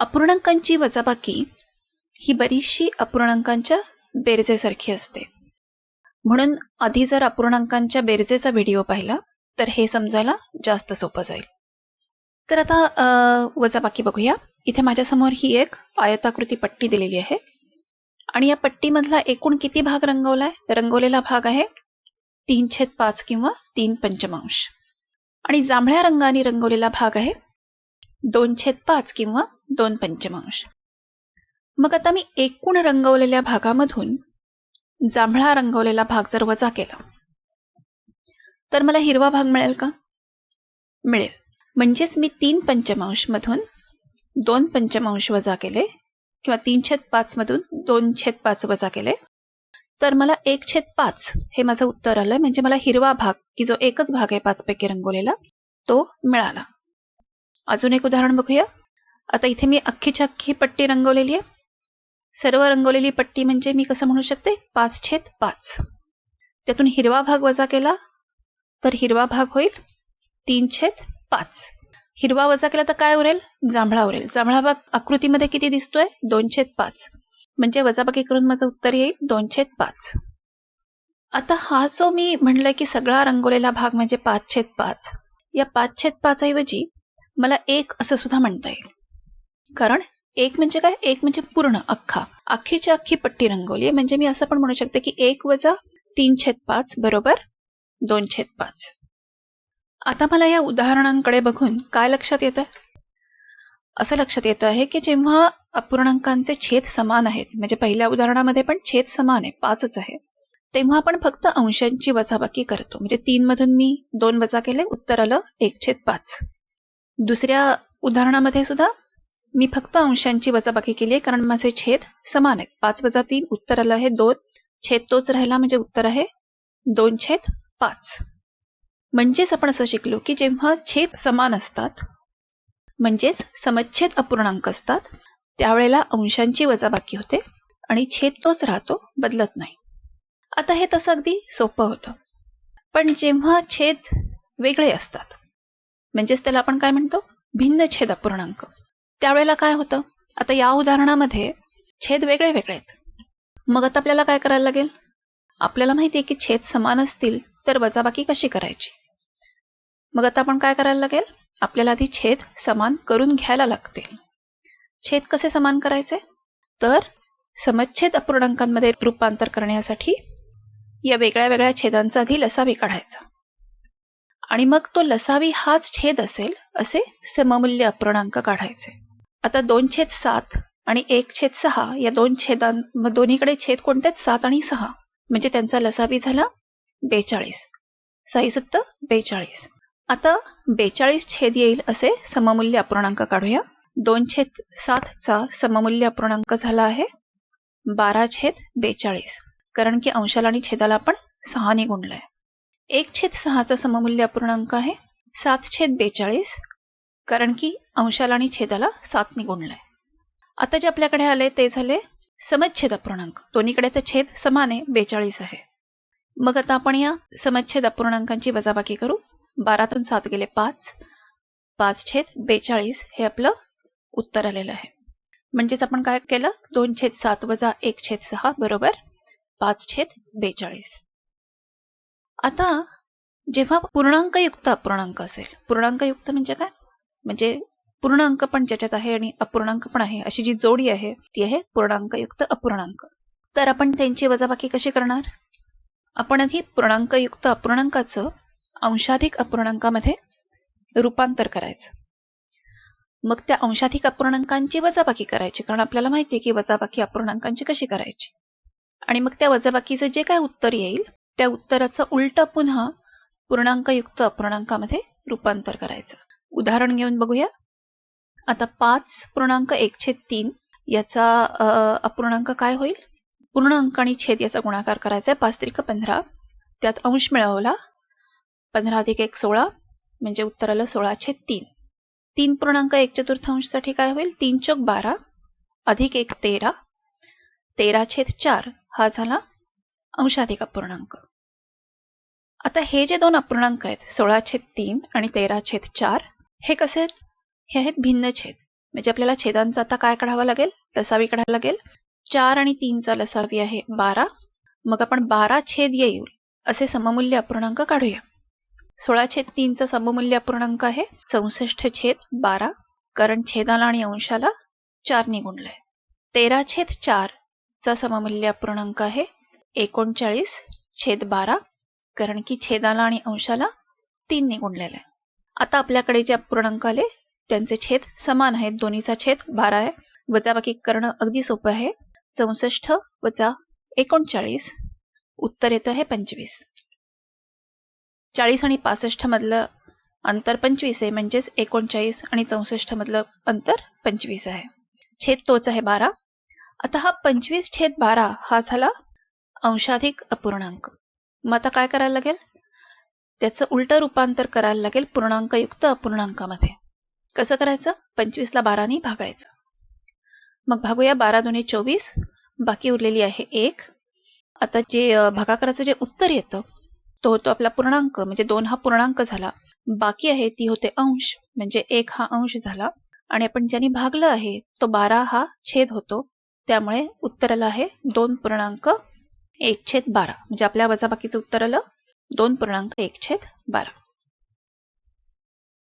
अपूर्णांकांची वजाबाकी ही बरीचशी अपूर्णांकांच्या बेरजेसारखी असते. म्हणून आधी जर अपूर्णांकांच्या बेरजेचा व्हिडिओ पाहिला तर हे समजायला जास्त सोपं जाईल. तर आता वजाबाकी बघूया. इथे माझ्यासमोर ही एक आयताकृती पट्टी दिलेली आहे. आणि या पट्टीमधला एकूण किती भाग रंगवलाय? रंगवलेला भाग आहे तीन छेद पाच किंवा तीन पंचमांश. आणि जांभळ्या रंगाने रंगवलेला भाग आहे दोन छेद पाच किंवा दोन पंचमांश. मग आता मी एकूण रंगवलेल्या भागामधून जांभळा रंगवलेला भाग जर वजा केला तर मला हिरवा भाग मिळेल का? मिळेल. म्हणजेच मी तीन पंचमांश मधून दोन पंचमांश वजा केले किंवा तीन छेद पाच मधून दोन छेद पाच वजा केले तर मला एक छेद पाच हे माझं उत्तर आलं म्हणजे मला हिरवा भाग की जो एकच भाग आहे पाचपैकी रंगवलेला तो मिळाला. अजून एक उदाहरण बघूया. आता इथे मी अख्खीच्या अख्खी पट्टी रंगवलेली आहे. सर्व रंगवलेली पट्टी म्हणजे मी कसं म्हणू शकते? पाच छेद पाच. त्यातून हिरवा भाग वजा केला तर हिरवा भाग होईल तीन छेद पाच. हिरवा वजा केला तर काय उरेल? जांभळा उरेल. जांभळा भाग आकृतीमध्ये किती दिसतोय? दोन छेद पाच. म्हणजे वजाबाकी करून माझं उत्तर येईल दोन छेद पाच. आता हा जो मी म्हणलंय की सगळा रंगवलेला भाग म्हणजे पाच छेद पाच या पाच छेद पाच ऐवजी मला एक असं सुद्धा म्हणता येईल. कारण एक म्हणजे काय? एक म्हणजे पूर्ण अख्खा. अख्खीच्या अख्खी पट्टी रंगवली म्हणजे मी असं पण म्हणू शकते की एक वजा तीन छेद पाच बरोबर दोन छेद पाच. आता मला या उदाहरणांकडे बघून काय लक्षात येतं असं लक्षात येतं आहे की जेव्हा अपूर्णांकांचे छेद समान आहेत म्हणजे पहिल्या उदाहरणामध्ये पण छेद समान आहे पाचच आहे तेव्हा आपण फक्त अंशांची वजाबाकी करतो. म्हणजे तीन मधून मी दोन वजा केले उत्तर आलं एक छेद पाच. दुसऱ्या उदाहरणामध्ये सुद्धा मी फक्त अंशांची वजाबाकी केली आहे कारण माझे छेद समान आहेत. पाच वजा तीन उत्तर आलं आहे दोन. छेद तोच राहिला म्हणजे उत्तर आहे दोन छेद पाच. म्हणजेच आपण असं शिकलो की जेव्हा छेद समान असतात म्हणजेच समच्छेद अपूर्णांक असतात त्यावेळेला अंशांची वजाबाकी होते आणि छेद तोच राहतो बदलत नाही. आता हे तसं अगदी सोपं होतं. पण जेव्हा छेद वेगळे असतात म्हणजेच त्याला आपण काय म्हणतो? भिन्न छेद अपूर्णांक. त्यावेळेला काय होतं? आता या उदाहरणामध्ये छेद वेगळे वेगळे आहेत. मग आता आपल्याला काय करायला लागेल? आपल्याला माहिती आहे की छेद समान असतील तर वजाबाकी कशी करायची? मग आता आपण काय करायला लागेल? आपल्याला आधी छेद समान करून घ्यायला लागतील छेद कसे समान करायचे? तर समच्छेद अपूर्णांकांमध्ये रूपांतर करण्यासाठी या वेगळ्या वेगळ्या छेदांचा आधी लसावी काढायचा. आणि मग तो लसावी हाच छेद असेल असे सममूल्य अपूर्णांक काढायचे. आता दोन छेद सात आणि एक छेद सहा या दोन छेदां दोन्हीकडे छेद कोणते? सात आणि सहा. म्हणजे त्यांचा लसावी झाला बेचाळीस. साईसत्त बेचाळीस. आता बेचाळीस छेद येईल असे सममूल्य अपूर्णांक काढूया. दोन छेद सातचा सममूल्य अपूर्णांक झाला आहे बारा छेद बेचाळीस. कारण की अंशाला आणि छेदाला आपण सहाने गुणलाय. एक छेद सहाचा सममूल्य अपूर्णांक आहे सात छेद बेचाळीस कारण की अंशाला आणि छेदाला सातने गुणलाय आता जे आपल्याकडे आले ते झाले समच्छेद अपूर्णांक. दोन्हीकडे तर छेद समान आहे बेचाळीस आहे. मग आता आपण या समच्छेद अपूर्णांकांची वजाबाकी करू. बारातून सात गेले पाच. पाच छेद बेचाळीस हे आपलं उत्तर आलेलं आहे. म्हणजेच आपण काय केलं? दोन छेद सात वजा एक छेद सहा बरोबर पाच छेद बेचाळीस. आता जेव्हा पूर्णांकयुक्त अपूर्णांक असेल पूर्णांकयुक्त म्हणजे काय? म्हणजे पूर्ण अंक पण ज्याच्यात आहे आणि अपूर्णांक पण आहे अशी जी जोडी आहे ती आहे पूर्णांकयुक्त अपूर्णांक. तर आपण त्यांची वजाबाकी कशी करणार? आपण आधी पूर्णांकयुक्त अपूर्णांकाचं अंशाधिक अपूर्णांकामध्ये रूपांतर करायचं. मग त्या अंशाधिक अपूर्णांकांची वजाबाकी करायची कारण आपल्याला माहिती आहे की वजाबाकी अपूर्णांकांची कशी करायची. आणि मग त्या वजाबाकीचं जे काय उत्तर येईल त्या उत्तराचं उलट पुन्हा पूर्णांकयुक्त अपूर्णांकामध्ये रूपांतर करायचं. उदाहरण घेऊन बघूया. आता पाच पूर्णांक एक छेद तीन याचा अपूर्णांक काय होईल? पूर्ण अंक आणि छेद याचा गुणाकार करायचा आहे पाच त्रिक पंधरा. त्यात अंश मिळवला पंधरा अधिक एक सोळा म्हणजे उत्तर आलं सोळा छेद तीन. तीन पूर्णांक एक चतुर्थांशसाठी काय होईल? तीन चौक बारा अधिक एक तेरा. तेरा छेद चार हा झाला अंशाधिक अपूर्णांक. आता हे जे दोन अपूर्णांक आहेत सोळा छेद तीन आणि तेरा छेद चार हे कसे आहेत? हे आहेत भिन्न छेद. म्हणजे आपल्याला छेदांचा आता काय काढावा लागेल? लसावी काढावा लागेल. चार आणि तीनचा लसावी आहे बारा. मग आपण बारा छेद येईल. असे सममूल्य अपूर्णांक काढूया. सोळा छेद तीनचा सममूल्य अपूर्णांक आहे. चौसष्ट छेद बारा. कारण छेदाला आणि अंशाला चारने गुणलंय तेरा छेद चार चा सममूल्य अपूर्णांक आहे. एकोणचाळीस छेद बारा. कारण की छेदाला आणि अंशाला तीनने गुणलेलं आहे. आता आपल्याकडे जे अपूर्णांक आले त्यांचे छेद समान आहेत. दोन्हीचा छेद बारा आहे. वजाबाकी करणं अगदी सोपं आहे. चौसष्ट वजा एकोणचाळीस. उत्तर येतं आहे पंचवीस. चाळीस आणि पासष्ट मधलं अंतर पंचवीस आहे म्हणजेच एकोणचाळीस आणि चौसष्ट मधलं अंतर पंचवीस आहे. छेद तोच आहे बारा. आता हा पंचवीस छेद बारा हा झाला अंशाधिक अपूर्णांक. मग आता काय करायला लागेल? त्याचं उलट रूपांतर करायला लागेल पूर्णांकयुक्त अपूर्णांकामध्ये. कसं करायचं? पंचवीसला बाराने भागायचं. मग भागूया बारा दोन्ही चोवीस बाकी उरलेली आहे एक. आता जे भागाकाराचं जे उत्तर येतं तो होतो आपला पूर्णांक म्हणजे दोन हा पूर्णांक झाला. बाकी आहे ती होते अंश म्हणजे एक हा अंश झाला. आणि आपण ज्यांनी भागलं आहे तो बारा हा छेद होतो. त्यामुळे उत्तर आलं आहे दोन पूर्णांक एक छेद बारा. म्हणजे आपल्या वजाबाकीचं उत्तर आलं दोन पूर्णांक एक छेद बारा.